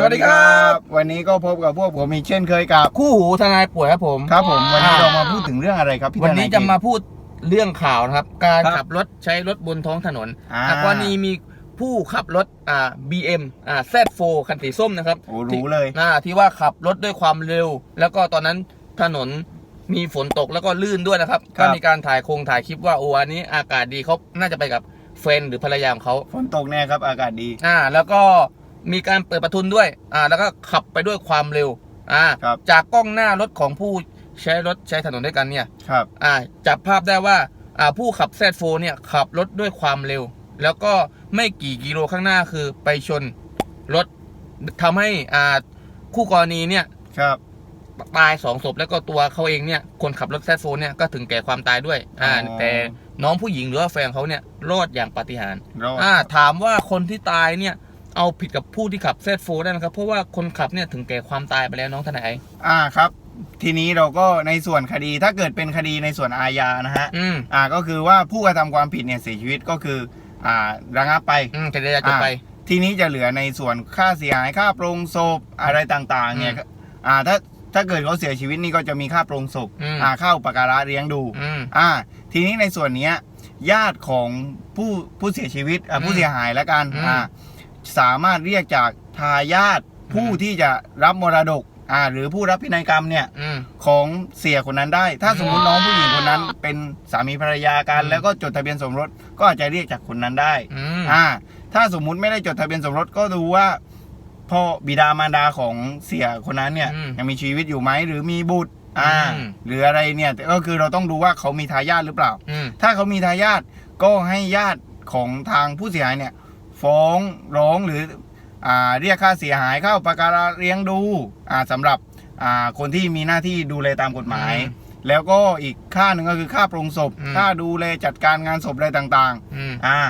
สวัสดีครับ วันนี้ก็พบกับพวกผมอีกเช่นเคยกับ คู่หูทนายป่วยครับผมครับผมวันนี้อ่าเรามาพูดถึงเรื่องอะไรครับพี่วันนี้ทยจะมาพูดเรื่องข่าวนะครับ การครับขับรถใช้รถบนท้องถนนอ่าอะกรณีมีผู้ขับรถอ่า BM อ่า Z4 คันสีส้มนะครับโอ้รู้เลยอ่าที่ว่าขับรถด้วยความเร็ว แล้วก็ตอนนั้นถนนมีฝนตกแล้วก็ลื่นด้วยนะครับครัก็บมีการถ่ายโครงถ่ายคลิปว่าโอ้อันนี้อากาศดีเขาน่าจะไปกับแฟนหรือภรรยาของเขาฝนตกแน่ครับอากาศดีอ่าแล้วก็ มีการเปิดประทุนด้วยอ่าแล้วก็ขับไปด้วยความเร็วอ่าครับ จากกล้องหน้ารถของผู้ใช้รถใช้ถนนด้วยกันเนี่ยครับ อ่าจับภาพได้ว่าอ่าผู้ขับแซดโฟเนี่ยขับรถด้วยความเร็ว แล้วก็ไม่กี่กิโลข้างหน้าคือไปชนรถทำให้อ่าคู่กรณีเนี่ย ครับ ตายสองศพแล้วก็ตัวเขาเองเนี่ยคนขับรถแซดโฟเนี่ยก็ถึงแก่ความตายด้วยอ่าอ๋อ แต่น้องผู้หญิงหรือว่าแฟนเขาเนี่ยรอดอย่างปาฏิหาริย์รอดอ่าถามว่าคนที่ตายเนี่ย เอาผิดกับผู้ที่ขับแซดโฟได้นะครับ เพราะว่าคนขับเนี่ยถึงแก่ความตายไปแล้วน้องทนายอ่าครับ ทีนี้เราก็ในส่วนคดีถ้าเกิดเป็นคดีในส่วนอาญานะฮะอืมอ่าก็คือว่าผู้กระทำความผิดเนี่ยเสียชีวิตก็คือ อ่าระงับไปอืมคดีจะจบไป ทีนี้จะเหลือในส่วนค่าเสียหายค่าโปรงศพอะไรต่างๆ เนี่ยอืมอ่าถ้าถ้าเกิดเขาเสียชีวิตนี่ก็จะมีค่าโปรงศพอืมอ่าค่าอุปการะเลี้ยงดูอืมอ่า ทีนี้ในส่วนเนี้ยญาติของผู้ผู้เสียชีวิตอ่าอืมผู้เสียหายแล้วกันอืมอ่า สามารถเรียกจากทายาทผู้อืมที่จะรับมรดกอ่าหรือผู้รับพินัยกรรมเนี่ยอืม ของเสียคนนั้นได้ ถ้าสมมติน้องผู้หญิงคนนั้น เป็นสามีภรรยากัน อืม แล้วก็จดทะเบียนสมรสก็อาจจะเรียกจากคนนั้นได้ อืม อ่า ถ้าสมมุติไม่ได้จดทะเบียนสมรสก็ดูว่าพ่อบิดามารดาของเสียคนนั้นเนี่ย อืมยังมีชีวิตอยู่ไหมหรือมีบุตร อ่า อืม หรืออะไรเนี่ยก็คือเราต้องดูว่าเขามีทายาทหรือเปล่า อืม ถ้าเขามีทายาทก็ให้ญาติของทางผู้เสียหายเนี่ย ฟ้องร้องหรืออ่าเรียกค่าเสียหายค่าอุปการะเลี้ยงดูอ่าสำหรับอ่าคนที่มีหน้าที่ดูแลตามกฎหมายอืมแล้วก็อีกค่าหนึ่งก็คือค่าปรงศพอืมค่าดูแลจัดการงานศพอะไรต่างอืมๆอ่า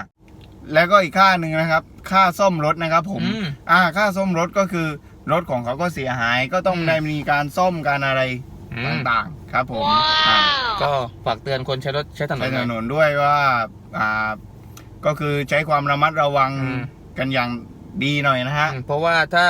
แล้วก็อีกค่าหนึ่งนะครับ ค่าซ่อมรถนะครับผมอืมอ่าค่าซ่อมรถก็คือรถของเขาก็เสียหายก็ต้องอืมได้มีการซ่อมการอะไรอืมต่างๆ ครับผมอ่าก็ฝากเตือนคนใช้รถใช้ถนนใช้หถน่อยนนด้วยว่าอ่า ก็คือใช้ความระมัดระวังอืม กันอย่างดีหน่อยนะฮะ อืมเพราะว่าถ้า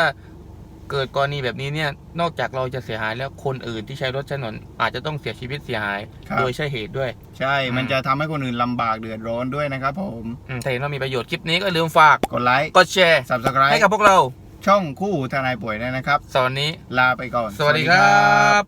เกิดกรณีแบบนี้เนี่ย นอกจากเราจะเสียหายแล้วคนอื่นที่ใช้รถใช้ถนนอาจจะต้องเสียชีวิตเสียหาย ครับ โดยใช่เหตุด้วย ใช่ มันอืมจะทำให้คนอื่นลำบากเดือดร้อนด้วยนะครับผม อืมถ้าเห็นว่ามีประโยชน์คลิปนี้ก็ลืมฝาก กดไลค์ กดแชร์ subscribe ให้กับพวกเราช่องคู่หูทนายป่วยด้วยนะครับสวัสดีลาไปก่อน สวัสดีครับ